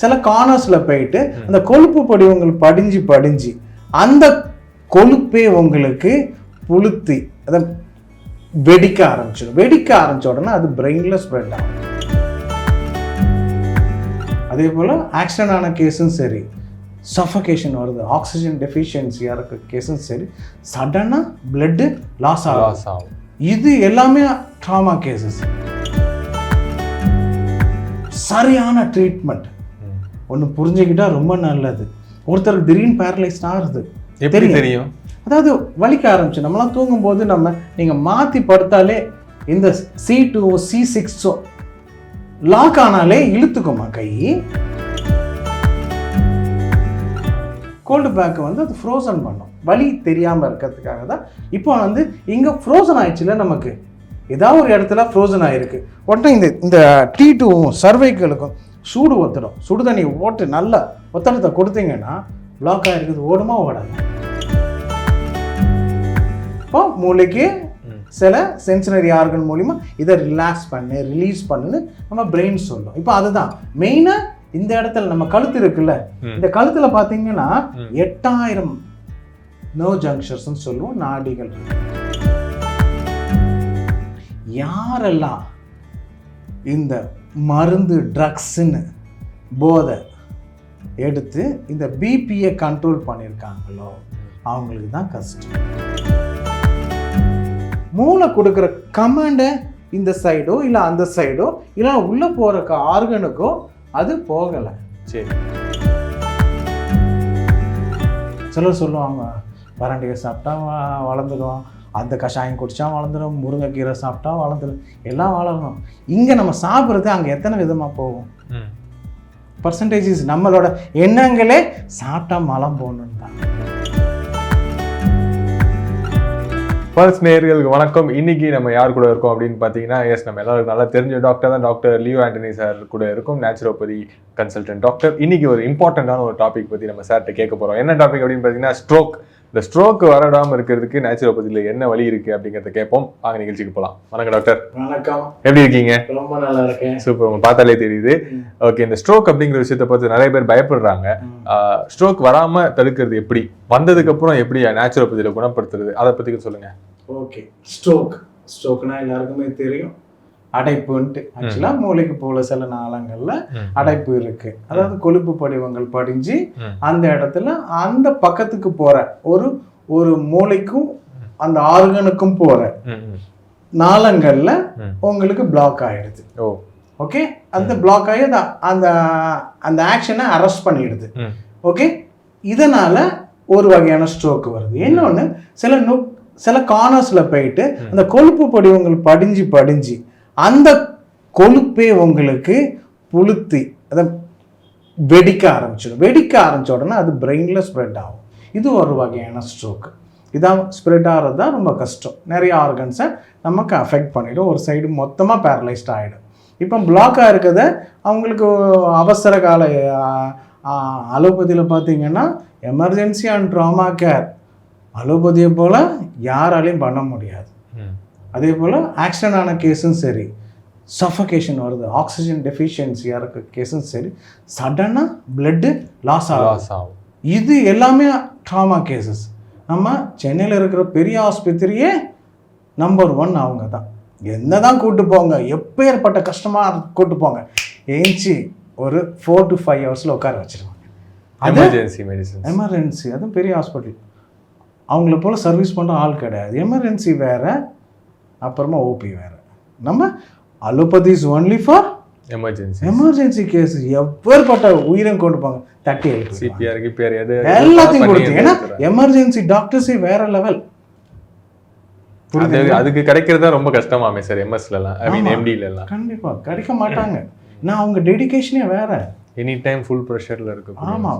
சில கார்னர்ஸில் போயிட்டு அந்த கொழுப்பு படிவங்கள் படிஞ்சு படிஞ்சு அந்த கொழுப்பே உங்களுக்கு புளுத்தி அதை வெடிக்க ஆரம்பிச்சிடும். வெடிக்க ஆரம்பிச்ச உடனே அது பிரெயினில் ஸ்ப்ரெட் ஆகும். அதே போல் ஆக்சிடென்ட் ஆன கேஸும் சரி சஃபகேஷன் வருது ஆக்சிஜன் டெஃபிஷியன்சியாக இருக்க கேஸும் சரி சடனாக பிளட்டு லாஸ் ஆகும். லாஸ் ஆகும். இது எல்லாமே ட்ராமா கேசஸ் சரியான ட்ரீட்மெண்ட். ஒன்று புரிஞ்சுக்கிட்டா ரொம்ப நல்லது. ஒருத்தருக்கு திடீர்னு பேரலைஸ்ட் ஆகுது எப்படி தெரியும். அதாவது வலிக்க ஆரம்பிச்சு நம்மளாம் தூங்கும்போது நம்ம நீங்கள் மாற்றி படுத்தாலே இந்த சி டூ சி சிக்ஸோ லாக் ஆனாலே இழுத்துக்குமா கை? கோல்டு பேக்கை வந்து அது ஃப்ரோசன் பண்ணும். வலி தெரியாமல் இருக்கிறதுக்காக தான். இப்போ வந்து இங்கே ஃப்ரோசன் ஆயிடுச்சுல நமக்கு. ஏதாவது ஒரு இடத்துல ஃப்ரோசன் ஆகிருக்கு உடனே இந்த இந்த டி டூவும் சர்வைக்களுக்கும் சூடு ஒத்தடம் சுடு தண்ணி ஓட்டு நல்லா ஒத்தடத்தை கொடுத்தீங்கன்னா பிளாக் ஆகிருக்குது ஓடுமா ஓடாது இப்போ மூளைக்கு. சில சென்சினரி ஆர்கன் மூலிமா இதை ரிலாக்ஸ் பண்ணு ரிலீஸ் பண்ணுன்னு நம்ம பிரெயின் சொல்லும் இப்போ அதுதான் மெயினாக இந்த இடத்துல நம்ம கழுத்து இருக்குல்ல. இந்த கழுத்துல பார்த்தீங்கன்னா. எட்டாயிரம் நோ ஜங்ஷன்ஸ் சொல்லுவோம் நாடிகள் யாரெல்லாம் இந்த மருந்து ட்ரக்ஸுன்னு போதை எடுத்து இந்த பிபியை கண்ட்ரோல் பண்ணியிருக்காங்களோ அவங்களுக்கு தான் கஷ்டம். மூளை கொடுக்குற கமாண்டை இந்த சைடோ இல்லை அந்த சைடோ இல்லை உள்ளே போகிற ஆர்கனுக்கோ அது போகலை. சரி. சிலர் சொல்லுவாங்க பரண்டிகை சாப்பிட்டா வளர்ந்துடும் அந்த கஷாயம் குடிச்சா வளர்ந்துடும் முருங்கைக்கீரை சாப்பிட்டா வளர்ந்துடும் எல்லாம் வளரணும். இங்கே நம்ம சாப்பிட்றது அங்கே எத்தனை விதமாக போகும். பர்சன்டேஜஸ் நம்மளோட எண்ணங்களே சாப்பிட்டா மலம் போகணுன்னு தான் பல்ஸ் நேயர்களுக்கு வணக்கம். இன்னைக்கு நம்ம யார் கூட இருக்கோம் அப்படின்னு பார்த்தீங்கன்னா எஸ் நம்ம எல்லாருக்கும் நல்லா தெரிஞ்ச டாக்டர் தான் டாக்டர் லியோ ஆண்டனி சார் கூட இருக்கும். நேச்சுரோபதி கன்சல்டன்ட் டாக்டர் இன்னைக்கு ஒரு இம்பார்ட்டண்டான ஒரு டாபிக் பற்றி நம்ம சார்கிட்ட கேட்க போகிறோம் என்ன டாபிக் அப்படின்னு பார்த்தீங்கன்னா ஸ்ட்ரோக் இந்த ஸ்ட்ரோக் வரடாமல் இருக்கிறதுக்கு நேச்சுரோபதியில் என்ன வழி இருக்குது அப்படிங்கிறத கேட்போம். வாங்க நிகழ்ச்சிக்கு போகலாம் வணக்கம் டாக்டர் வணக்கம். எப்படி இருக்கீங்க? ரொம்ப நல்லா இருக்கேன். சூப்பர் உங்க பார்த்தாலே தெரியுது. ஓகே இந்த ஸ்ட்ரோக் அப்படிங்கிற விஷயத்தை பார்த்து நிறைய பேர் பயப்படுறாங்க. ஸ்ட்ரோக் வராம தடுக்கிறது எப்படி? வந்ததுக்கு அப்புறம் எப்படி நேச்சுரோபதியில குணப்படுத்துறது? அதை பத்தி சொல்லுங்க. ஓகே ஸ்ட்ரோக் ஸ்ட்ரோக்னா எல்லாருக்குமே தெரியும். அடைப்புன்ட்டு ஆக்சுவலாக மூளைக்கு போல சில நாளங்களில் அடைப்பு இருக்கு. அதாவது கொழுப்பு படிவங்கள் படிஞ்சு. அந்த இடத்துல அந்த பக்கத்துக்கு போற ஒரு ஒரு மூளைக்கும் அந்த ஆர்கனுக்கும் போற. நாளங்கள்ல. உங்களுக்கு பிளாக் ஆயிடுது. ஓகே அந்த பிளாக் ஆகி அந்த அந்த ஆக்ஷனை அரெஸ்ட் பண்ணிடுது. ஓகே இதனால ஒரு வகையான ஸ்ட்ரோக் வருது. இன்னொன்று சில நு சில கார்னர்ஸில் போயிட்டு அந்த கொழுப்பு படிவங்கள் படிஞ்சு படிஞ்சு அந்த கொழுப்பே உங்களுக்கு புளுத்தி அதை வெடிக்க ஆரம்பிச்சிடும். வெடிக்க ஆரம்பித்த உடனே அது பிரெயினில் ஸ்ப்ரெட் ஆகும். இது ஒரு வகையான ஸ்ட்ரோக்கு இதான் ஸ்ப்ரெட் ஆகிறது தான் ரொம்ப கஷ்டம். நிறைய ஆர்கன்ஸை நமக்கு அஃபெக்ட் பண்ணிவிடும் ஒரு சைடு மொத்தமாக பேரலைஸ்ட் ஆகிடும் இப்போ பிளாக்காக இருக்கிறத அவங்களுக்கு அவசர கால அலோபதியில் பார்த்தீங்கன்னா எமர்ஜென்சி அண்ட் ட்ராமா கேர் அலோபதியை போல் யாராலையும் பண்ண முடியாது. அதே போல் ஆக்சிடென்ட் ஆன கேஸும் சரி. சஃபகேஷன் வருது. ஆக்சிஜன் டெஃபிஷியன்சியாக இருக்க கேஸும் சரி. சடனாக பிளட்டு லாஸ் ஆகும் லாஸ் ஆகும். இது எல்லாமே ட்ராமா கேசஸ் நம்ம சென்னையில் இருக்கிற பெரிய ஆஸ்பத்திரியே நம்பர் ஒன் அவங்க தான். என்ன தான் கூட்டு போங்க எப்பேற்பட்ட கஷ்டமாக கூட்டு போங்க. ஏஞ்சி ஒரு ஃபோர் டு ஃபைவ் ஹவர்ஸில் உட்கார வச்சிருவாங்க. எமர்ஜென்சி மெடிசன் எமர்ஜென்சி அதுவும் பெரிய ஹாஸ்பிட்டல் அவங்கள போல் சர்வீஸ் பண்ணுற ஆள் கிடையாது. எமர்ஜென்சி வேறு. அப்புறமா ஓபி வேறு. நம்ம allopathy is only for emergency emergency case எப்பேற்பட்ட உயிரம் கொண்டு போங்க. தட்டி எழுப்பி சிபிஆர் கிபிஆர் எது எல்லாத்தையும் கொடுத்து. ஏன்னா. எமர்ஜென்சி டாக்டர்ஸே வேற லெவல் அது அதுக்கு கிடைக்கிறது தான் ரொம்ப கஷ்டமாமே சார் எம்எஸ்ல எல்லாம். ஐ மீன் ஆமா. எம்டில எல்லாம். கண்டிப்பா. கிடைக்க மாட்டாங்க. நான் அவங்க டெடிகேஷனே வேற. எனி டைம் ஃபுல் ப்ரெஷர்ல இருக்கு ஆமா.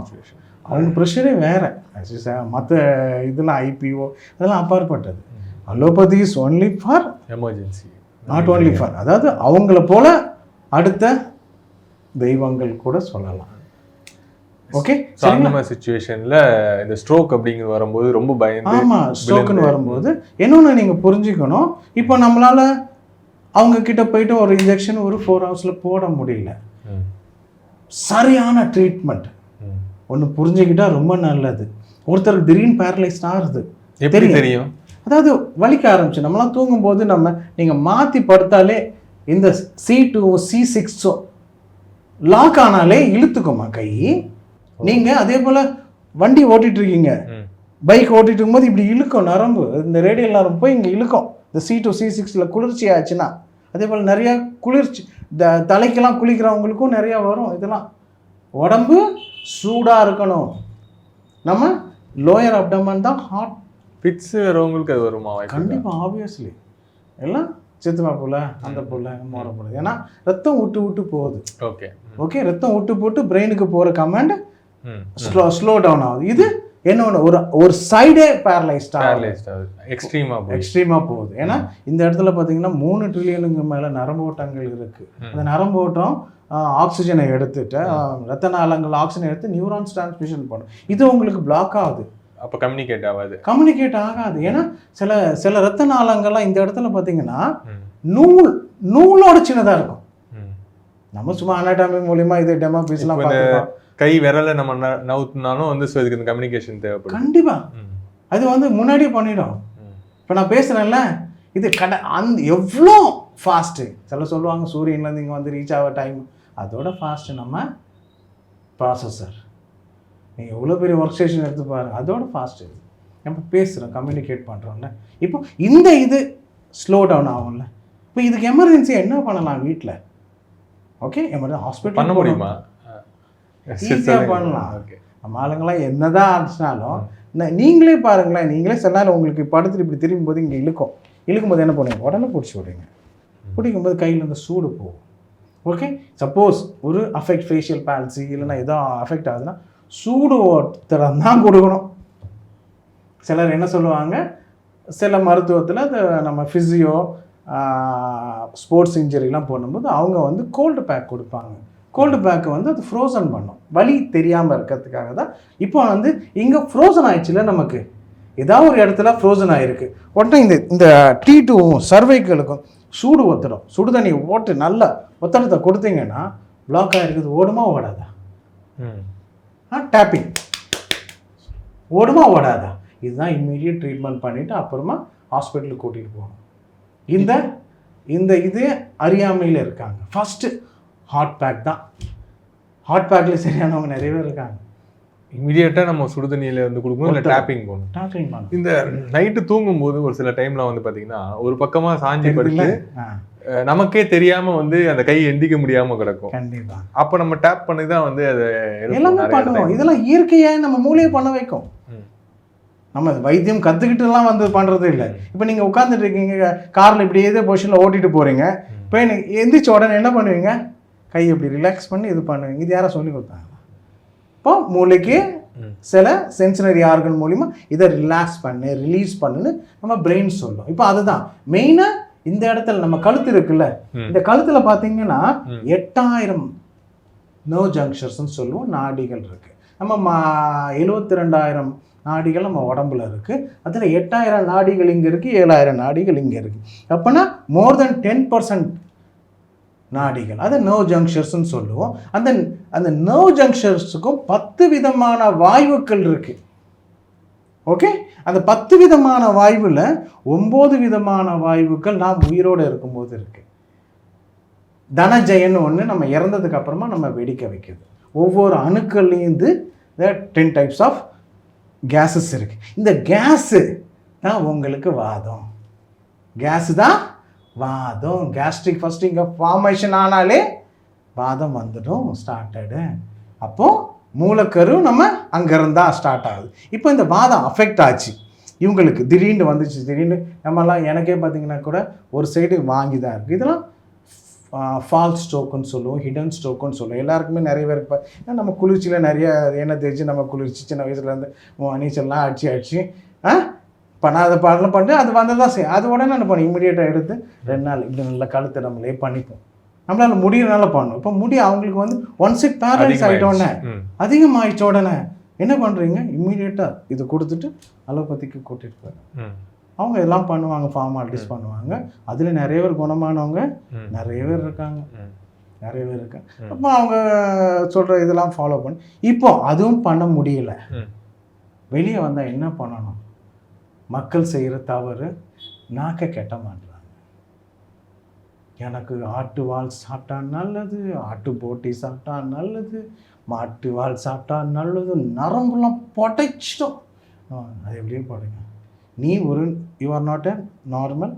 அவங்க ப்ரெஷரே வேற. மற்ற இதெல்லாம் ஐபிஓ இதெல்லாம் அப்பாற்பட்டது. Allopathy is only for emergency not only for அதாவது அவங்கள போல அடுத்த தெய்வங்கள் கூட சொல்லலாம். ஓகே மாதிரி சுச்சுவேஷன்ல இந்த ஸ்ட்ரோக் அப்படிங்கிறது வரும்போது ரொம்ப பயந்து ஆமா ஸ்ட்ரோக்குன்னு வரும்போது. இன்னொன்று நீங்க புரிஞ்சுக்கணும். இப்போ நம்மளால அவங்க கிட்ட போயிட்டு ஒரு இன்ஜெக்ஷன் ஒரு ஃபோர் ஹவர்ஸ்ல போட முடியல. சரியான ட்ரீட்மெண்ட். ஒன்று புரிஞ்சுக்கிட்டா ரொம்ப நல்லது. ஒருத்தருக்கு திடீர்னு பேரலைஸ்ட் ஆகுது. எப்படி தெரியும். தெரியும்? அதாவது வலிக்க ஆரம்பிச்சு நம்மளாம் தூங்கும்போது நம்ம நீங்கள் மாற்றி படுத்தாலே இந்த சி டூ சி சிக்ஸும் லாக் ஆனாலே இழுத்துக்குமா கை? நீங்கள் அதே போல் வண்டி ஓட்டிட்டு இருக்கீங்க. பைக் ஓட்டிட்டு இருக்கும்போது இப்படி இழுக்கும் நரம்பு. இந்த ரேடியல் நரம்பு போய் இங்கே இழுக்கும். இந்த சி டூ சி சிக்ஸில் குளிர்ச்சி ஆச்சுன்னா அதே போல் நிறையா குளிர்ச்சி இந்த தலைக்கெல்லாம் குளிக்கிறவங்களுக்கும் நிறையா வரும். இதெல்லாம் உடம்பு சூடாக இருக்கணும். நம்ம லோயர் அப்டமன் தான் ஹாட் பிட்ஸ் வரவங்களுக்கு அது வருமா? கண்டிப்பாக ஆப்வியஸ்லி எல்லாம் சித்தப்பா புள்ள அந்த புள்ள மோர புள்ள ஏன்னா ரத்தம் விட்டு விட்டு போகுது. ஓகே. ஓகே ரத்தம் விட்டு போட்டு பிரெயினுக்கு போகிற கமாண்ட் ஸ்லோ ஸ்லோ டவுன் ஆகுது. இது என்ன ஒன்று ஒரு ஒரு சைடே பேரலைஸ்ட் ஆகுது. பேரலைஸ்ட் ஆகுது. எக்ஸ்ட்ரீமா போய் எக்ஸ்ட்ரீமாக போகுது. ஏன்னா இந்த இடத்துல பார்த்தீங்கன்னா மூணு ட்ரில்லியனுக்கு மேலே நரம்பு ஓட்டங்கள் இருக்குது அந்த நரம்பு ஓட்டம் ஆக்சிஜனை எடுத்துட்டு ரத்த நாளங்கள் ஆக்சிஜன் எடுத்து நியூரான்ஸ் டிரான்ஸ்மிஷன் பண்ணும். இது உங்களுக்கு பிளாக் ஆகுது. அப்ப கம்யூனிகேட் ஆகாது. கம்யூனிகேட் ஆகாது. ஏன்னா சில சில ரத்த நாளங்கள்லாம் இந்த இடத்துல பார்த்தீங்கன்னா. நூல் நூலோட சின்னதாக இருக்கும். நம்ம சும்மா அனாட்டாமி மூலியமா இது டெமோ பீஸ்லாம் கை விரலை நம்ம நவுத்துனாலும் வந்து so இதுக்கு இந்த கம்யூனிகேஷன் தேவைப்படும். கண்டிப்பா. ம். அது வந்து முன்னாடியே பண்ணிடும். இப்போ நான் பேசுகிறேன்ல இது கட அந்த எவ்வளோ ஃபாஸ்ட்டு சில சொல்லுவாங்க சூரியன்லேருந்து இங்கே வந்து ரீச் ஆக டைம் அதோட ஃபாஸ்ட்டு நம்ம ப்ராசஸர் நீங்கள் எவ்வளோ பெரிய ஒர்க் ஸ்டேஷன் எடுத்து பாருங்க அதோட ஃபாஸ்ட்டு இது நம்ம பேசுகிறோம் கம்யூனிகேட் பண்ணுறோம்ல இப்போ இந்த இது ஸ்லோ டவுன் ஆகும்ல. இப்போ இதுக்கு எமர்ஜென்சி என்ன பண்ணலாம் வீட்டில் ஓகே எமர்ஜென்சி ஹாஸ்பிட்டல் பண்ண முடியுமா? ஈஸியா பண்ணலாம். ஓகே நம்ம ஆளுங்களாம் என்னதான் ஆச்சுனாலும் ந- நீங்களே பாருங்களேன். நீங்களே நாள் உங்களுக்கு படுத்துட்டு இப்படி திரும்பும் போது இங்கே இழுக்கும். இழுக்கும்போது என்ன பண்ணுவீங்க? உடனே பிடிச்சி விடுங்க பிடிக்கும்போது கையில் இந்த சூடு போகும். ஓகே சப்போஸ் ஒரு அஃபெக்ட் ஃபேஷியல் பேல்சி இல்லைன்னா ஏதோ அஃபெக்ட் ஆகுதுன்னா சூடு ஒருத்தரம் தான் கொடுக்கணும். சிலர் என்ன சொல்லுவாங்க? சில மருத்துவத்தில் அது நம்ம ஃபிசியோ ஸ்போர்ட்ஸ் இன்ஜுரிலாம் பண்ணும்போது அவங்க வந்து கோல்டு பேக் கொடுப்பாங்க. கோல்டு பேக்கை வந்து அது ஃப்ரோசன் பண்ணும். வலி தெரியாமல் இருக்கிறதுக்காக தான். இப்போ வந்து இங்கே ஃப்ரோசன் ஆயிடுச்சுல நமக்கு. ஏதாவது ஒரு இடத்துல ஃப்ரோசன் ஆகிருக்கு உடனே இந்த இந்த டீ டூவும் சர்வைக்களுக்கும் சூடு ஒத்தடம் சுடு தண்ணி ஓட்டு நல்ல ஒத்தடத்தை கொடுத்தீங்கன்னா பிளாக் ஆகிருக்குது ஓடுமா ஓடாதா? டேப்பிங் ஓடுமா ஓடாதா? இதுதான் இம்மீடியட் ட்ரீட்மெண்ட் பண்ணிவிட்டு அப்புறமா ஹாஸ்பிட்டலுக்கு கூட்டிகிட்டு போகணும். இந்த இந்த இது அறியாமையில் இருக்காங்க. ஃபஸ்ட்டு ஹாட் பேக் தான். ஹாட் பேக்கில் சரியானவங்க நிறைய பேர் இருக்காங்க. இமிடியேட்டா நம்ம சுடுதண்ணியில வந்து கொடுக்கணும் இல்ல டேப்பிங் போகணும். டாக்டரிங் பண்ணணும் இந்த நைட்டு தூங்கும் போது ஒரு சில டைம்ல வந்து பாத்தீங்கன்னா ஒரு பக்கமா சாஞ்சி படுத்து நமக்கே தெரியாம வந்து அந்த கை எந்திக்க முடியாம கிடக்கும். கண்டிப்பாக அப்ப நம்ம டேப் பண்ணி தான் வந்து அதை எல்லாமே பண்ணுவோம். இதெல்லாம் இயற்கையாக நம்ம மூளையை பண்ண வைக்கும். நம்ம இது வைத்தியம் கற்றுக்கிட்டுலாம் வந்து பண்ணுறது இல்லை. இப்போ நீங்கள் உட்காந்துட்டு இருக்கீங்க காரில் இப்படி ஏதோ பொசிஷனில் ஓட்டிட்டு போகிறீங்க இப்போ எனக்கு எந்திரிச்ச உடனே என்ன பண்ணுவீங்க? கை இப்படி ரிலாக்ஸ் பண்ணி இது பண்ணுவீங்க. இது யாரை சொல்லி கொடுத்தாங்க இப்போ மூளைக்கு. சில சென்சினரி ஆர்கன் மூலிமா இதை ரிலாக்ஸ் பண்ணு ரிலீஸ் பண்ணுன்னு நம்ம பிரெயின் சொல்லும் இப்போ அதுதான் மெயினாக இந்த இடத்துல நம்ம கழுத்து இருக்குல்ல. இந்த கழுத்தில் பார்த்தீங்கன்னா. எட்டாயிரம் நோ ஜங்ஷன்ஸ்னு சொல்லுவோம் நாடிகள் இருக்கு நம்ம மா எழுபத்தி ரெண்டாயிரம் நாடிகள் நம்ம உடம்புல இருக்கு அதில் எட்டாயிரம் நாடிகள் இங்கே இருக்கு ஏழாயிரம் நாடிகள் இங்கே இருக்கு அப்போனா மோர் தென் டென் பர்சன்ட் நாடிகள். அது நோ ஜங்ஷர்ஸ்னு சொல்லுவோம். அந்த அந்த நோ ஜங்ஷர்ஸுக்கும் பத்து விதமான வாயுக்கள் இருக்கு. ஓகே அந்த பத்து விதமான வாயுவில் ஒம்பது விதமான வாயுக்கள் நாம் உயிரோடு இருக்கும்போது இருக்கு. தனஜயன் ஒன்று நம்ம இறந்ததுக்கு அப்புறமா நம்ம வெடிக்க வைக்கிறது ஒவ்வொரு அணுக்கள்லேருந்து டென் டைப்ஸ் ஆஃப் கேஸஸ் இருக்கு. இந்த கேஸு தான் உங்களுக்கு வாதம். கேஸு தான் வாதம். கேஸ்ட்ரிக் ஃபஸ்ட்டு இங்கே ஃபார்மேஷன் ஆனாலே வாதம் வந்துடும் ஸ்டார்டடு அப்போது மூலக்கரு நம்ம அங்கேருந்து ஸ்டார்ட் ஆகுது. இப்போ இந்த வாதம் அஃபெக்ட் ஆச்சு. இவங்களுக்கு திடீர்னு வந்துச்சு திடீர்னு நம்மலாம் எனக்கே பார்த்தீங்கன்னா கூட ஒரு சைடு வாங்கி தான் இருக்குது இதெல்லாம் ஃபால் ஸ்ட்ரோக்குன்னு சொல்லுவோம் ஹிடன் ஸ்ட்ரோக்குன்னு சொல்லுவோம். எல்லாருக்குமே நிறைய பேர் இப்போ நம்ம குளிர்ச்சியில் நிறைய எண்ணெய் தேய்ச்சி நம்ம குளிர்ச்சி சின்ன வயசுலேருந்து நீச்சல்லாம் அடிச்சு அடிச்சு ஆ பண்ணாத பாடலாம் பண்ணிட்டு அது வந்து தான் செய்யும் அது உடனே என்ன பண்ணும் இமீடியட்டாக எடுத்து ரெண்டு நாள் இப்படி நல்ல கழுத்தை நம்மளே பண்ணிப்போம் நம்மளால முடியறனால பண்ணணும் இப்போ முடி அவங்களுக்கு வந்து ஒன் செட் பேரலைஸ். ம். அதிகமாகிட்ட உடனே என்ன பண்ணுறீங்க இம்மீடியட்டாக இதை கொடுத்துட்டு அலோபதிக்கு கூட்டிகிட்டு போய் ம். அவங்க எல்லாம் பண்ணுவாங்க ஃபார்மாலிட்டிஸ் பண்ணுவாங்க அதில் நிறைய பேர் குணமானவங்க. நிறைய பேர் இருக்காங்க. நிறைய பேர் இருக்கு ம். அப்போ அவங்க சொல்கிற இதெல்லாம் ஃபாலோ பண்ணி இப்போ அதுவும் பண்ண முடியல. வெளியே வந்தால் என்ன பண்ணணும் மக்கள் செய்கிற தவறு நாக்க கெட்ட மாட்டுறாங்க. எனக்கு ஆட்டு வால் சாப்பிட்டா நல்லது ஆட்டு போட்டி சாப்பிட்டா நல்லது மாட்டு வால் சாப்பிட்டா நல்லது நரம்புலாம் புடைச்சிடும். அது எப்படியும் போடுங்க. நீ ஒரு you are not a normal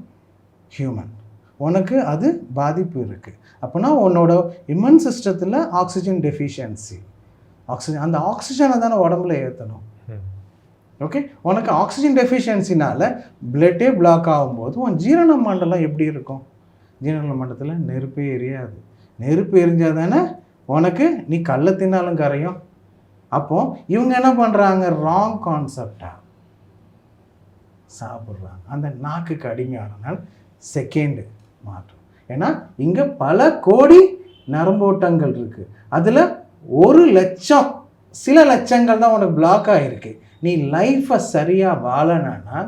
human உனக்கு அது பாதிப்பு இருக்குது அப்போனா உன்னோட இம்யூன் சிஸ்டத்தில் ஆக்சிஜன் டெஃபிஷியன்சி ஆக்சிஜன் அந்த ஆக்சிஜனை தானே உடம்புல ஏற்றணும் ஓகே உனக்கு ஆக்சிஜன் டெஃபிஷியன்சினால் பிளட்டே பிளாக் ஆகும்போது உன் ஜீரண மண்டலம் எப்படி இருக்கும்? ஜீரண மண்டலத்தில் நெருப்பே எரியாது. நெருப்பு எரிஞ்சால் தானே உனக்கு நீ கள்ள தின்னாலும் கரையும். அப்போ இவங்க என்ன பண்ணுறாங்க ராங் கான்செப்டாக சாப்பிட்றாங்க. அந்த நாக்குக்கு அடிமையானனால செகண்டு மாற்றம். ஏன்னா இங்கே பல கோடி நரம்போட்டங்கள் இருக்குது அதில் ஒரு லட்சம் சில லட்சங்கள் தான் உனக்கு பிளாக் ஆகிருக்கு நீ லைஃப்பை சரியாக வாழணும்னா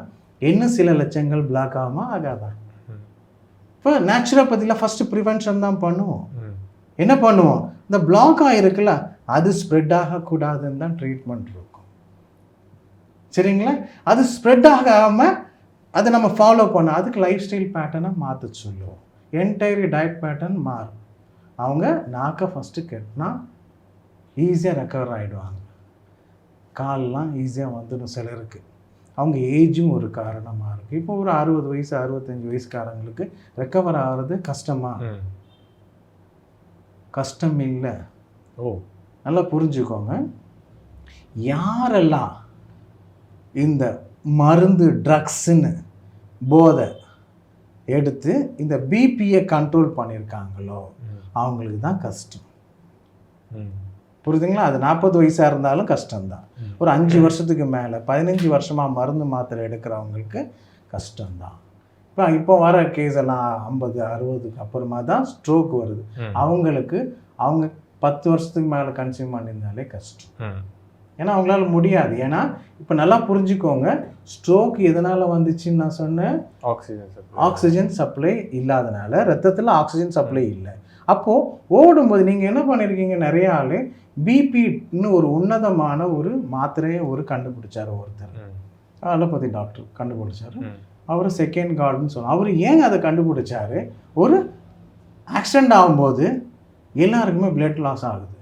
இன்னும் சில லட்சங்கள் பிளாக் ஆகாம? ஆகாதா? ம். இப்போ நேச்சுரோபதியில் ஃபஸ்ட்டு ப்ரிவென்ஷன் தான் பண்ணுவோம். என்ன பண்ணுவோம்? இந்த பிளாக் ஆகிருக்குல்ல அது ஸ்ப்ரெட் ஆகக்கூடாதுன்னு தான் ட்ரீட்மெண்ட் இருக்கும். சரிங்களா? அது ஸ்ப்ரெட் ஆகாமல் அதை நம்ம ஃபாலோ பண்ண அதுக்கு லைஃப் ஸ்டைல் பேட்டர்னை மாற்ற சொல்லுவோம். என்டையர் டயட் பேட்டர்ன் மாறும். அவங்க நாக்கை ஃபஸ்ட்டு கெட்டினா ஈஸியாக ரெக்கவர் ஆகிடுவாங்க கால்லாம் ஈஸியாக வந்துடும் சிலருக்கு. அவங்க ஏஜும் ஒரு காரணமாக இருக்குது இப்போ ஒரு அறுபது வயசு அறுபத்தஞ்சு வயசுக்காரங்களுக்கு ரெக்கவர் ஆகிறது கஷ்டமா? ம். கஷ்டம் இல்லை. ஓ. நல்லா புரிஞ்சுக்கோங்க. யாரெல்லாம் இந்த மருந்து ட்ரக்ஸுன்னு போதை எடுத்து இந்த பிபியை கண்ட்ரோல் பண்ணியிருக்காங்களோ. அவங்களுக்கு தான் கஷ்டம். புரியுதுங்களா? அது நாற்பது வயசாக இருந்தாலும் கஷ்டம்தான். ஒரு அஞ்சு வருஷத்துக்கு மேலே பதினஞ்சு வருஷமாக மருந்து மாத்திரை எடுக்கிறவங்களுக்கு கஷ்டம்தான். இப்போ இப்போ வர கேஸ் எல்லாம் ஐம்பது அறுபதுக்கு அப்புறமா தான் ஸ்ட்ரோக் வருது. அவங்களுக்கு அவங்க பத்து வருஷத்துக்கு மேலே கன்சியூம் பண்ணியிருந்தாலே கஷ்டம். ஏன்னா அவங்களால முடியாது. ஏன்னா இப்போ நல்லா புரிஞ்சுக்கோங்க ஸ்ட்ரோக் எதனால் வந்துச்சுன்னு நான் சொன்னேன். ஆக்சிஜன். ஆக்சிஜன் சப்ளை இல்லாதனால ரத்தத்தில் ஆக்சிஜன் சப்ளை இல்லை. அப்போது ஓடும்போது நீங்கள் என்ன பண்ணியிருக்கீங்க நிறைய ஆள் பிபின்னு ஒரு உன்னதமான ஒரு மாத்திரையை ஒரு கண்டுபிடிச்சார் ஒருத்தர். அலோபதி டாக்டர் கண்டுபிடிச்சாரு. அவர் செகண்ட் கார்டுன்னு சொன்னார் அவர் ஏன் அதை கண்டுபிடிச்சாரு ஒரு ஆக்சிடெண்ட் ஆகும்போது எல்லாருக்குமே பிளட் லாஸ் ஆகுது.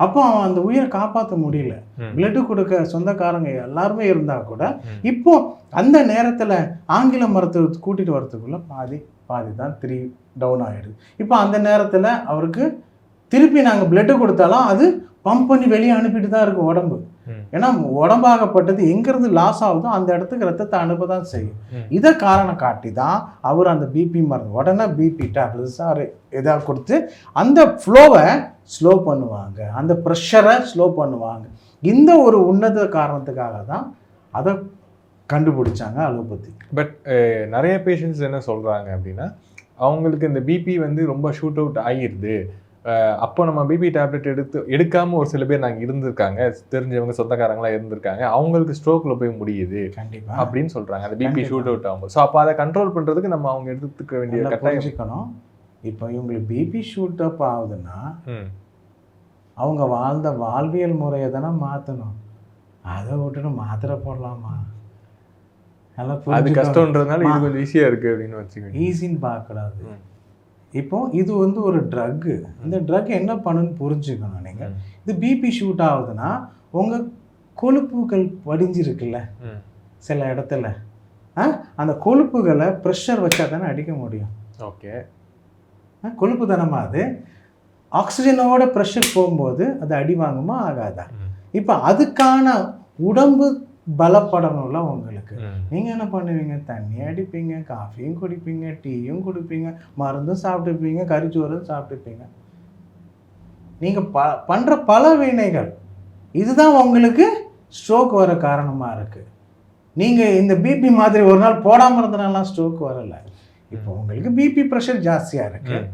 அப்போ அவன் அந்த உயிரை காப்பாற்ற முடியல. பிளட்டு கொடுக்க சொந்தக்காரங்க எல்லாருமே இருந்தால் கூட. இப்போ அந்த நேரத்தில் ஆங்கில மருத்துவத்தை கூட்டிகிட்டு வரதுக்குள்ள பாதி பாதி தான் த்ரீ டவுன் ஆகிடுது இப்போ அந்த நேரத்தில் அவருக்கு திருப்பி நாங்கள் பிளட்டு கொடுத்தாலும் அது பம்ப் பண்ணி வெளியே அனுப்பிட்டு தான் இருக்கு உடம்பு. ஏன்னா உடம்பாகப்பட்டது எங்கேருந்து லாஸ் ஆகுதோ அந்த இடத்துக்கு ரத்தத்தை அனுப்ப தான் செய்யும். இதை காரணம் காட்டி தான் அவர் அந்த பிபி மருந்து உடனே பிபி டேப்லெட்ஸ் எதாவது கொடுத்து அந்த ஃப்ளோவை ஸ்லோ பண்ணுவாங்க. அந்த ப்ரெஷரை ஸ்லோ பண்ணுவாங்க. இந்த ஒரு உன்னத காரணத்துக்காக தான் அதை கண்டுபிடிச்சாங்க அலோபதி. பட் நிறைய பேஷண்ட்ஸ் என்ன சொல்றாங்க அப்படின்னா அவங்களுக்கு இந்த பிபி வந்து ரொம்ப ஷூட் அவுட் ஆகிருது. அஹ், அப்போ நம்ம பிபி டேப்லெட் எடுத்து எடுக்காம ஒரு சில பேர் நாங்கள் இருந்திருக்காங்க. தெரிஞ்சவங்க சொந்தக்காரங்களாம் இருந்திருக்காங்க. அவங்களுக்கு ஸ்ட்ரோக்ல போய் முடியுது கண்டிப்பா. அப்படின்னு சொல்றாங்க. அந்த பிபி. ஷூட் அவுட் ஆகும்போது. ஸோ அப்போ அதை கண்ட்ரோல் பண்றதுக்கு நம்ம அவங்க எடுத்துக்க வேண்டிய கட்டாயம். இப்போ இவங்களுக்கு பிபி ஷூட் அப் ஆகுதுன்னா. அவங்க வாழ்ந்த வாழ்வியல் முறையை தானே மாற்றணும் அதை விட்டுட்டு மாத்திரை போடலாமா? நல்லா அது கஷ்டம்ன்றதுனால இது கொஞ்சம் ஈஸியா இருக்கு அப்படின்னு வச்சுக்கோங்க. ஈஸின்னு பார்க்கக்கூடாது. இப்போ இது வந்து ஒரு ட்ரக்கு இந்த ட்ரக் என்ன பண்ணுன்னு புரிஞ்சுக்கணும் நீங்கள். இது பிபி ஷூட் ஆகுதுன்னா உங்கள் கொழுப்புகள் படிஞ்சிருக்குல்ல. சில இடத்துல. ஆ? அந்த கொழுப்புகளை ப்ரெஷர் வச்சா தானே அடிக்க முடியும். ஓகே. ஆ, கொழுப்பு தானமா அது? ஆக்சிஜனோட ப்ரெஷர் போகும்போது அது அடி வாங்குமா ஆகாதா. இப்போ அதுக்கான உடம்பு பலப்படணும்ல உங்களுக்கு. நீங்கள் என்ன பண்ணுவீங்க? தண்ணி அடிப்பீங்க காஃபியும் குடிப்பீங்க டீயும் குடிப்பீங்க மருந்தும் சாப்பிட்டுப்பீங்க கறிச்சோறும் சாப்பிட்டுப்பீங்க. நீங்கள் ப பண்ணுற பல வினைகள் இதுதான் உங்களுக்கு ஸ்ட்ரோக் வர காரணமாக இருக்குது நீங்கள் இந்த பிபி மாதிரி ஒரு நாள் போடாமல் இருந்தனாலாம் ஸ்ட்ரோக் வரலை. இப்போ உங்களுக்கு பிபி ப்ரெஷர் ஜாஸ்தியாக இருக்குது.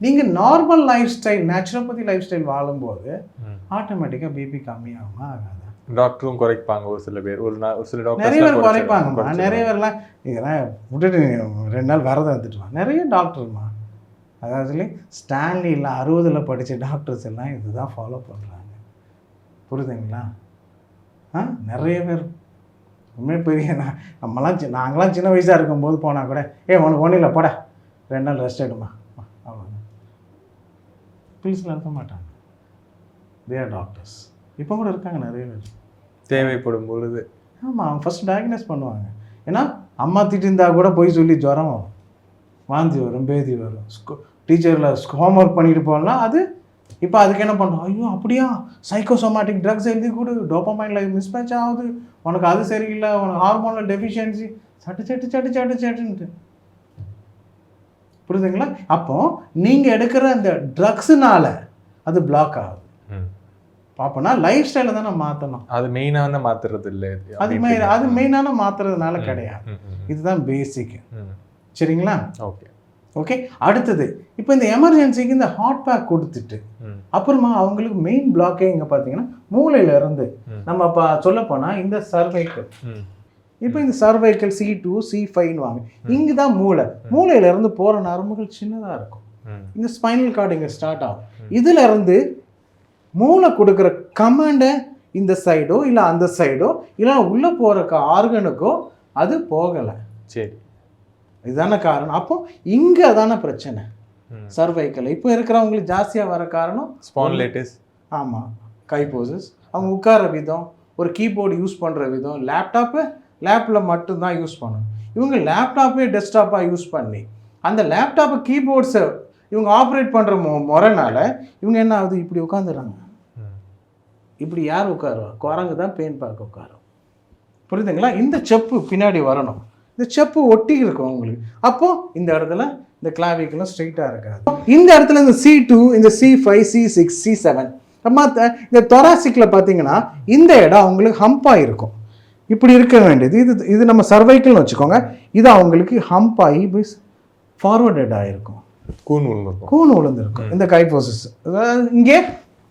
நீங்கள் normal life style naturopathy life style வாழும்போது. ஆட்டோமேட்டிக்காக பிபி கம்மியாகுமா ஆகாதா. டாக்டரும் குறைப்பாங்க ஒரு சில பேர். ஒரு ஒரு சில டாக்டர் நிறைய பேர் குறைப்பாங்கம்மா. நிறைய பேர்லாம் இதெல்லாம் விட்டுட்டு ரெண்டு நாள் விரதம் எடுத்துட்டு வா நிறைய டாக்டர்மா. அதாவது ஸ்டான்லியில் அறுபதில் படித்த டாக்டர்ஸ் எல்லாம் இதுதான் ஃபாலோ பண்ணுறாங்க புரியுதுங்களா? ஆ நிறைய பேர். உண்மை பெரிய நான் நம்மலாம் நாங்களாம் சின்ன வயசாக இருக்கும்போது போனால் கூட ஏ உனக்கு ஒன்றும் இல்லை போடா. ரெண்டு நாள் ரெஸ்ட் எடுமா அவ்வளோதான் பீஸில் இருக்க மாட்டாங்க. தேர் டாக்டர்ஸ் இப்போ கூட இருக்காங்க நிறைய பேர். தேவைப்படும் பொழுது. ஆமாம் அவங்க ஃபஸ்ட் டயக்னோஸ் பண்ணுவாங்க. ஏன்னா அம்மா திட்டிருந்தா கூட போய் சொல்லி ஜுரம் வரும். வாந்தி வரும் பேதி வரும். ஸ்கூ டீச்சரில் ஹோம்ஒர்க் பண்ணிட்டு போகலாம் அது இப்போ அதுக்கு என்ன பண்ணுறோம் ஐயோ அப்படியா? சைக்கோசோமாட்டிக் ட்ரக்ஸ் எழுதி கொடு. டோப்பமைனில் மிஸ்மேட்ச் ஆகுது. உனக்கு அது சரியில்லை உனக்கு ஹார்மோனில் டெஃபிஷியன்சி சட்டு சட்டு சட்டு சட்டு சட்டுன்ட்டு. புரியுதுங்களா? அப்போ நீங்கள் எடுக்கிற அந்த ட்ரக்ஸுனால அது பிளாக் ஆகுது. பார்ப்போம்னா லைஃப் ஸ்டைலை தானே மாற்றணும் அது மெயினான மாத்துறது இல்லை. அது மெயின் அது மெயினான மாத்துறதுனால கிடையாது. இதுதான் பேசிக் சரிங்களா? ஓகே. ஓகே அடுத்தது இப்போ இந்த எமர்ஜென்சிக்கு இந்த ஹாட் பேக் கொடுத்துட்டு அப்புறமா அவங்களுக்கு மெயின் பிளாக்கே இங்கே பார்த்தீங்கன்னா மூளையில இருந்து. நம்ம இப்போ சொல்ல போனால் இந்த சர்வைக்கல் இப்போ இந்த சர்வைக்கல் சி டூ சி ஃபைவ்னு வாங்க. இங்கே தான் மூளை. மூளையில இருந்து போகிற நரம்புகள் சின்னதாக இருக்கும். இந்த ஸ்பைனல் கார்டு இங்கே ஸ்டார்ட் ஆகும். இதுல இருந்து மூளை கொடுக்குற கமாண்டை இந்த சைடோ இல்லை அந்த சைடோ இல்லை உள்ளே போகிற ஆர்கனுக்கோ அது போகலை. சரி. இதுதானே காரணம். அப்போ இங்கே தானே பிரச்சனை. சர்வைக்கல் இப்போ இருக்கிறவங்களுக்கு ஜாஸ்தியாக வர காரணம் ஸ்பான்லேட்டிஸ் ஆமாம் கைபோசஸ் அவங்க உட்கார விதம் ஒரு கீபோர்டு யூஸ் பண்ணுற விதம் லேப்டாப்பு லேப்பில் மட்டும்தான் யூஸ் பண்ணணும். இவங்க லேப்டாப்பே டெஸ்க்டாப்பாக யூஸ் பண்ணி அந்த லேப்டாப்பு கீபோர்ட்ஸை இவங்க ஆப்ரேட் பண்ணுற மொ முறைனால இவங்க என்ன ஆகுது? இப்படி உட்காந்துறாங்க இப்படி யார் உட்காருவா? குரங்கு தான் பேன் பார்க்க உட்காரும். புரியுதுங்களா? இந்த செப்பு பின்னாடி வரணும். இந்த செப்பு ஒட்டி இருக்கும் அவங்களுக்கு. அப்போ இந்த இடத்துல இந்த கிளாவிக்கெல்லாம் ஸ்ட்ரைட்டாக இருக்காது. இந்த இடத்துல இந்த சி டூ இந்த C five C six C seven மற்ற இந்த தொராசிக்கில் பார்த்தீங்கன்னா இந்த இடம் அவங்களுக்கு ஹம்பாக இருக்கும் இப்படி இருக்க வேண்டியது. இது இது நம்ம சர்வைக்கல்னு வச்சுக்கோங்க. இது அவங்களுக்கு ஹம்ப் ஆகி போய் ஃபார்வர்டட் ஆகிருக்கும் கூன் விழுந்திருக்கும் கூன் விழுந்திருக்கும் இந்த கைபோசிஸ் இங்கே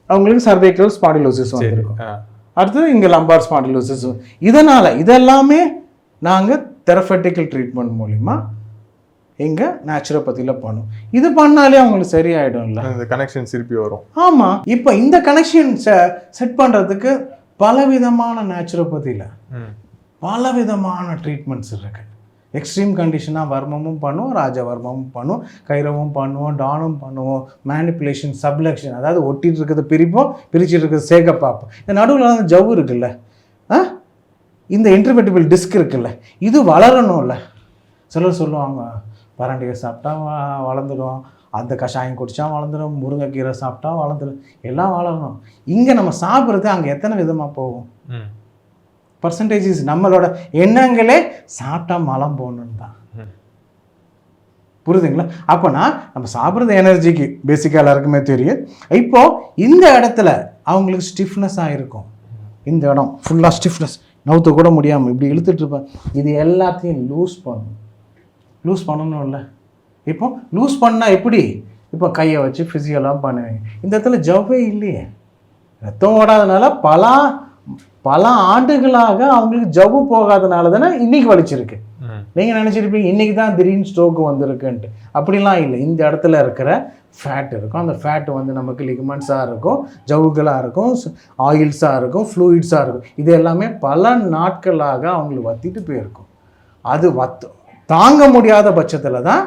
அவங்களுக்கு சர்வைக்கல் ஸ்பாடிலோசிஸ் வந்திருக்கும். அடுத்தது இங்கே லம்பார் ஸ்பாண்டிலோசிஸ் இதனால் இதெல்லாமே நாங்கள் தெரபெட்டிக்கல் ட்ரீட்மெண்ட் மூலிமா இங்கே நேச்சுரோபதியில் பண்ணும். இது பண்ணாலே அவங்களுக்கு சரியாயிடும்ல. அந்த கனெக்ஷன் திருப்பி வரும். ஆமாம் இப்போ இந்த கனெக்ஷன் செட் பண்ணுறதுக்கு பலவிதமான நேச்சுரோபதியில் பலவிதமான ட்ரீட்மெண்ட்ஸ் இருக்கு. எக்ஸ்ட்ரீம் கண்டிஷனாக வர்மமும் பண்ணுவோம் ராஜவர்மமும் பண்ணுவோம் கைரவம் பண்ணுவோம் டானும் பண்ணுவோம் மேனிப்புலேஷன் சப்லக்ஷன் அதாவது ஒட்டிகிட்டு இருக்கிறத பிரிப்போம் பிரிச்சுட்டு இருக்கிறது சேக பார்ப்போம். இந்த நடுவில் வந்து ஜவ்வு இருக்குல்ல? ஆ? இந்த இன்டர்பெட்டிபிள் டிஸ்க் இருக்குல்ல? இது வளரணும்ல? சிலர் சொல்லுவாங்க பரண்டிகை சாப்பிட்டா வளர்ந்துடும் அந்த கஷாயம் குடித்தா வளர்ந்துடும் முருங்கைக்கீரை சாப்பிட்டா வளர்ந்துடும் எல்லாம் வளரணும். இங்கே நம்ம சாப்பிட்றது அங்கே எத்தனை விதமாக போகும்? பர்சன்டேஜஸ் நம்மளோட எண்ணங்களே சாப்பிட்டா மலம் போகணுன்னு தான். புரியுதுங்களா? அப்போனா நம்ம சாப்பிட்றது எனர்ஜிக்கு பேசிக்காக எல்லாருக்குமே தெரியும். இப்போ இந்த இடத்துல அவங்களுக்கு ஸ்டிஃப்னஸ்ஸாக இருக்கும். இந்த இடம் ஃபுல்லாக ஸ்டிஃப்னஸ் நவுத்த கூட முடியாமல் இப்படி இழுத்துட்டு இருப்பேன். இது எல்லாத்தையும் லூஸ் பண்ணும். லூஸ் பண்ணணும் இல்லை இப்போ லூஸ் பண்ணால் எப்படி? இப்போ கையை வச்சு ஃபிசிக்கலாக பண்ணுவேன். இந்த இடத்துல ஜவ்வே இல்லையே. ரத்தம் ஓடாதனால பல பல ஆண்டுகளாக அவங்களுக்கு ஜவ்வு போகாதனால தானே இன்னைக்கு வலிச்சிருக்கு. நீங்கள் நினச்சிருப்பீங்க இன்றைக்கி தான் திடீர்னு ஸ்ட்ரோக்கு வந்திருக்குன்ட்டு. அப்படிலாம் இல்லை. இந்த இடத்துல இருக்கிற ஃபேட் இருக்கும். அந்த ஃபேட் வந்து நமக்கு லிகமெண்ட்ஸாக இருக்கும் ஜவுகளாக இருக்கும் ஆயில்ஸாக இருக்கும் ஃப்ளூயிட்ஸாக இருக்கும். இது எல்லாமே பல நாட்களாக அவங்களுக்கு வத்திட்டு போயிருக்கும். அது வத்து தாங்க முடியாத பட்சத்தில் தான்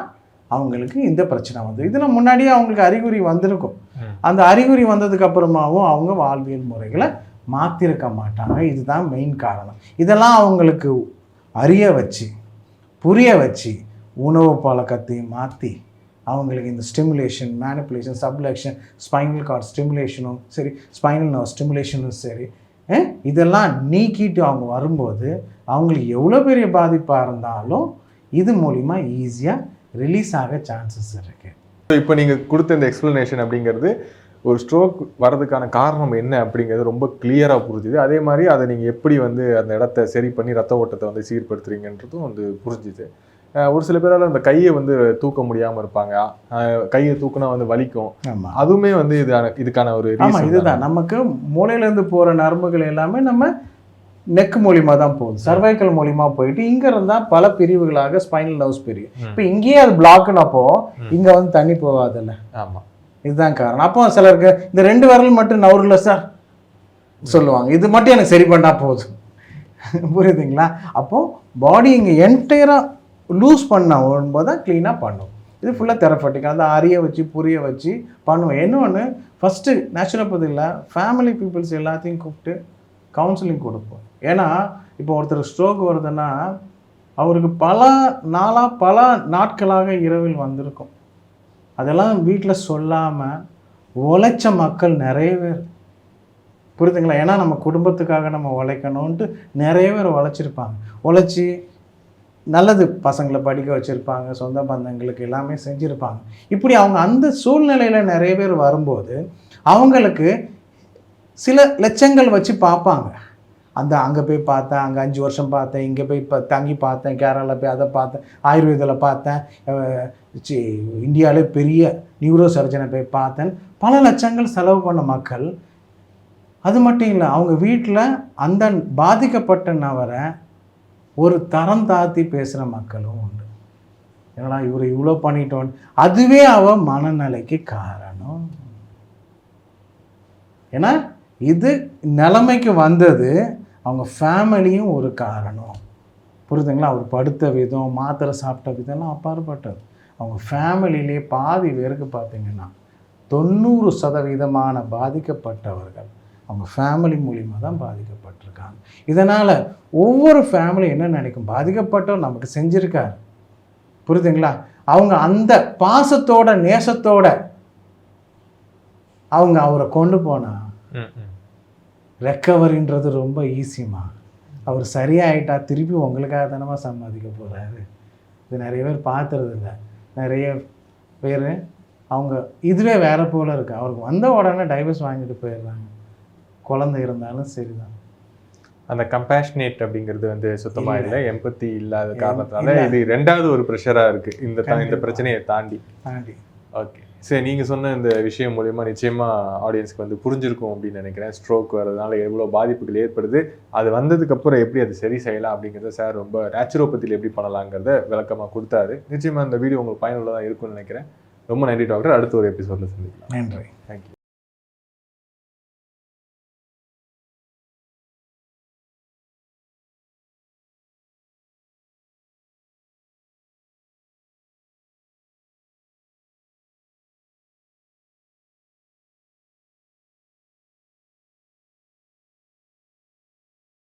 அவங்களுக்கு இந்த பிரச்சனை வந்து இதில் முன்னாடியே அவங்களுக்கு அறிகுறி வந்திருக்கும். அந்த அறிகுறி வந்ததுக்கு அப்புறமாவும் அவங்க வாழ்வியல் முறைகளை மாற்றிருக்க மாட்டாங்க. இதுதான் மெயின் காரணம். இதெல்லாம் அவங்களுக்கு அறிய வச்சு புரிய வச்சு உணவு பழக்கத்தை மாற்றி அவங்களுக்கு இந்த stimulation manipulation subluxation spinal cord ஸ்டிமுலேஷனும் சரி ஸ்பைனல் நர்வ் ஸ்டிமுலேஷனும் சரி இதெல்லாம் நீக்கிட்டு அவங்க வரும்போது அவங்களுக்கு எவ்வளோ பெரிய பாதிப்பாக இருந்தாலும் இது மூலிமா ஈஸியாக ரிலீஸ் ஆக சான்சஸ் இருக்குது இப்போ நீங்கள் கொடுத்த இந்த எக்ஸ்ப்ளனேஷன் அப்படிங்கிறது ஒரு ஸ்ட்ரோக் வரதுக்கான காரணம் என்ன அப்படிங்கிறது ரொம்ப கிளியரா புரிஞ்சுது. அதே மாதிரி அதை நீங்க எப்படி வந்து அந்த இடத்த சரி பண்ணி ரத்த ஓட்டத்தை வந்து சீர்படுத்துறீங்கன்றதும் வந்து புரிஞ்சுது. ஒரு சில பேரால அந்த கையை வந்து தூக்க முடியாம இருப்பாங்க. கையை தூக்குனா வந்து வலிக்கும். ஆமாம் அதுவுமே வந்து இது இதுக்கான ஒரு ஆமாம் இதுதான். நமக்கு மூளையிலேருந்து போகிற நரம்புகள் எல்லாமே நம்ம நெக் மூலியமா தான் போகுது. சர்வைக்கல் மூலியமா போயிட்டு இங்க இருந்தா பல பிரிவுகளாக ஸ்பைனல் நர்வ்ஸ் பிரியும். இப்போ இங்கேயே அது பிளாக்குனப்போ இங்க வந்து தண்ணி போகாதுல்ல. ஆமா. இதுதான் காரணம். அப்போ சிலருக்கு இந்த ரெண்டு விரல் மட்டும் நவருல சார் சொல்லுவாங்க. இது மட்டும் எனக்கு சரி பண்ணால் போதும். புரியுதுங்களா? அப்போது பாடி இங்கே என்டையராக லூஸ் பண்ண போது தான் க்ளீனாக பண்ணும். இது ஃபுல்லாக தெரப்பட்டிக் அந்த அறிய வச்சு புரிய வச்சு பண்ணுவோம். இன்னொன்று ஃபஸ்ட்டு நேச்சுரோபதியில் ஃபேமிலி பீப்புள்ஸ் எல்லாத்தையும் கூப்பிட்டு கவுன்சிலிங் கொடுப்போம். ஏன்னா இப்போ ஒருத்தர் ஸ்ட்ரோக் வருதுன்னா அவருக்கு பல நாளாக பல நாட்களாக இரவில் வந்திருக்கும். அதெல்லாம் வீட்டில் சொல்லாமல் உழைச்ச மக்கள் நிறைய பேர். புரியுதுங்களா? ஏன்னா நம்ம குடும்பத்துக்காக நம்ம உழைக்கணும்ன்ட்டு நிறைய பேர் உழைச்சிருப்பாங்க. உழைச்சி நல்லது பசங்களை படிக்க வச்சுருப்பாங்க சொந்த பந்தங்களுக்கு எல்லாமே செஞ்சுருப்பாங்க. இப்படி அவங்க அந்த சூழ்நிலையில் நிறைய பேர் வரும்போது அவங்களுக்கு சில லட்சங்கள் வச்சு பார்ப்பாங்க. அந்த அங்கே போய் பார்த்தேன் அங்கே அஞ்சு வருஷம் பார்த்தேன் இங்கே போய் இப்போ தங்கி பார்த்தேன் கேரளாவில் போய் அதை பார்த்தேன் ஆயுர்வேதில் பார்த்தேன் சி இந்தியாவிலே பெரிய நியூரோ சர்ஜனை போய் பார்த்தேன். பல லட்சங்கள் செலவு பண்ண மக்கள். அது மட்டும் இல்லை அவங்க வீட்டில் அந்த பாதிக்கப்பட்ட நபரை ஒரு தரம் தாழ்த்தி பேசுகிற மக்களும் உண்டு. ஏன்னா இவர் இவ்வளோ பண்ணிட்டோன்னு. அதுவே அவன் மனநிலைக்கு காரணம். ஏன்னா இது நிலைமைக்கு வந்தது அவங்க ஃபேமிலியும் ஒரு காரணம். புரிதுங்களா அவர் படுத்த விதம் மாத்திரை சாப்பிட்ட விதம்லாம் அப்பாற்பட்டது. அவங்க ஃபேமிலியிலே பாதி பேருக்கு பார்த்தீங்கன்னா தொண்ணூறு சதவீதமான பாதிக்கப்பட்டவர்கள் அவங்க ஃபேமிலி மூலிமா தான் பாதிக்கப்பட்டிருக்காங்க. இதனால் ஒவ்வொரு ஃபேமிலி என்ன நினைக்கும்? பாதிக்கப்பட்டவர் நமக்கு செஞ்சுருக்காரு. புரியுதுங்களா? அவங்க அந்த பாசத்தோட நேசத்தோட அவங்க அவரை கொண்டு போனால் ரெக்கவரின்றது ரொம்ப ஈஸிமா அவர் சரியாயிட்டா திருப்பி உங்களுக்காக தானமா சம்பாதிக்க போகிறாரு இது நிறைய பேர் பார்த்துறது இல்ல நிறைய பேர் அவங்க இதுவே வேற போல இருக்கு. அவருக்கு வந்த உடனே டைவர்ஸ் வாங்கிட்டு போயிடுறாங்க. குழந்தை இருந்தாலும் சரிதான். அந்த கம்பேஷனேட் அப்படிங்கிறது வந்து சுத்தமா இல்ல. எம்பத்தி இல்லாத இல்ல. காரணத்தினால இது ரெண்டாவது ஒரு ப்ரெஷரா இருக்கு. இந்த இந்த. பிரச்சனையை தாண்டி. தாண்டி. ஓகே. சரி நீங்க சொன்ன இந்த விஷயம் மூலியமா நிச்சயமா ஆடியன்ஸ்க்கு வந்து புரிஞ்சிருக்கும் அப்படின்னு நினைக்கிறேன். ஸ்ட்ரோக் வர்றதுனால எவ்வளவு பாதிப்புகள் ஏற்படுது அது வந்ததுக்கு அப்புறம் எப்படி அது சரி செய்யலாம் அப்படிங்கறத சார் ரொம்ப நேச்சுரோபதியில் எப்படி பண்ணலாங்கிறத விளக்கமா கொடுத்தாரு. நிச்சயமா இந்த வீடியோ உங்களுக்கு பயனுள்ளதா இருக்கும்னு நினைக்கிறேன். ரொம்ப நன்றி டாக்டர். அடுத்த ஒரு எபிசோட்ல சந்திக்கலாம். நன்றி. தேங்க்யூ